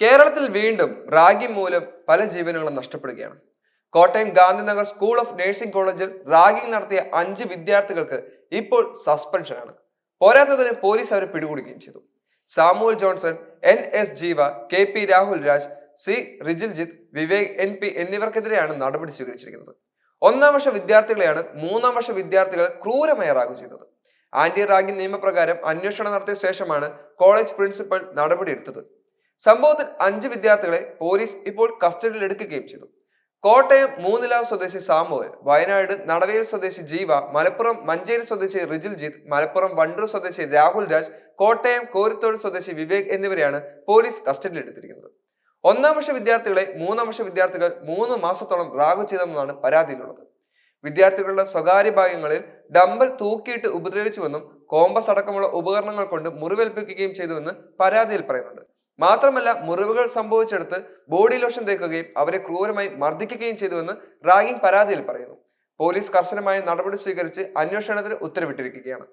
കേരളത്തിൽ വീണ്ടും റാഗി മൂലം പല ജീവനുകളും നഷ്ടപ്പെടുകയാണ്. Kottayam Gandhinagar school of nursing കോളേജിൽ റാഗിംഗ് നടത്തിയ അഞ്ച് വിദ്യാർത്ഥികൾക്ക് ഇപ്പോൾ സസ്പെൻഷനാണ്. പോരാത്തതിന് പോലീസ് അവരെ പിടികൂടുകയും ചെയ്തു. Samuel Johnson N S Jeeva K P Rahul Raj C Rijiljith Vivek N P എന്നിവർക്കെതിരെയാണ് നടപടി സ്വീകരിച്ചിരിക്കുന്നത്. ഒന്നാം വർഷ വിദ്യാർത്ഥികളെയാണ് മൂന്നാം വർഷ വിദ്യാർത്ഥികൾ ക്രൂരമായി റാഗു ചെയ്തത്. ആന്റി റാഗിംഗ് നിയമപ്രകാരം അന്വേഷണം നടത്തിയ ശേഷമാണ് കോളേജ് പ്രിൻസിപ്പൽ നടപടിയെടുത്തത്. സംഭവത്തിൽ അഞ്ച് വിദ്യാർത്ഥികളെ പോലീസ് ഇപ്പോൾ കസ്റ്റഡിയിൽ എടുക്കുകയും ചെയ്തു. കോട്ടയം മൂന്നിലാവ് സ്വദേശി സാമുവൽ വയനാട് നടവേൽ സ്വദേശി ജീവ മലപ്പുറം മഞ്ചേരി സ്വദേശി റിജിൽജിത്ത് മലപ്പുറം വണ്ടൂർ സ്വദേശി രാഹുൽ രാജ് കോട്ടയം കോരിത്തോട് സ്വദേശി വിവേക് എന്നിവരെയാണ് പോലീസ് കസ്റ്റഡിയിൽ എടുത്തിരിക്കുന്നത്. ഒന്നാം വർഷ വിദ്യാർത്ഥികളെ മൂന്നാം വർഷ വിദ്യാർത്ഥികൾ മൂന്ന് മാസത്തോളം റാഗു ചെയ്തെന്നാണ് പരാതിയിലുള്ളത്. വിദ്യാർത്ഥികളുടെ സ്വകാര്യ ഭാഗങ്ങളിൽ ഡമ്പൽ തൂക്കിയിട്ട് ഉപദ്രവിച്ചുവെന്നും കോമ്പസ് അടക്കമുള്ള ഉപകരണങ്ങൾ കൊണ്ട് മുറിവേൽപ്പിക്കുകയും ചെയ്തുവെന്ന് പരാതിയിൽ പറയുന്നുണ്ട്. മാത്രമല്ല മുറിവുകൾ സംഭവിച്ചെടുത്ത് ബോഡി ലോഷൻ തേക്കുകയും അവരെ ക്രൂരമായി മർദ്ദിക്കുകയും ചെയ്തുവെന്ന് റാഗിംഗ് പരാതിയിൽ പറയുന്നു. പോലീസ് കർശനമായ നടപടി സ്വീകരിച്ച് അന്വേഷണത്തിന് ഉത്തരവിട്ടിരിക്കുകയാണ്.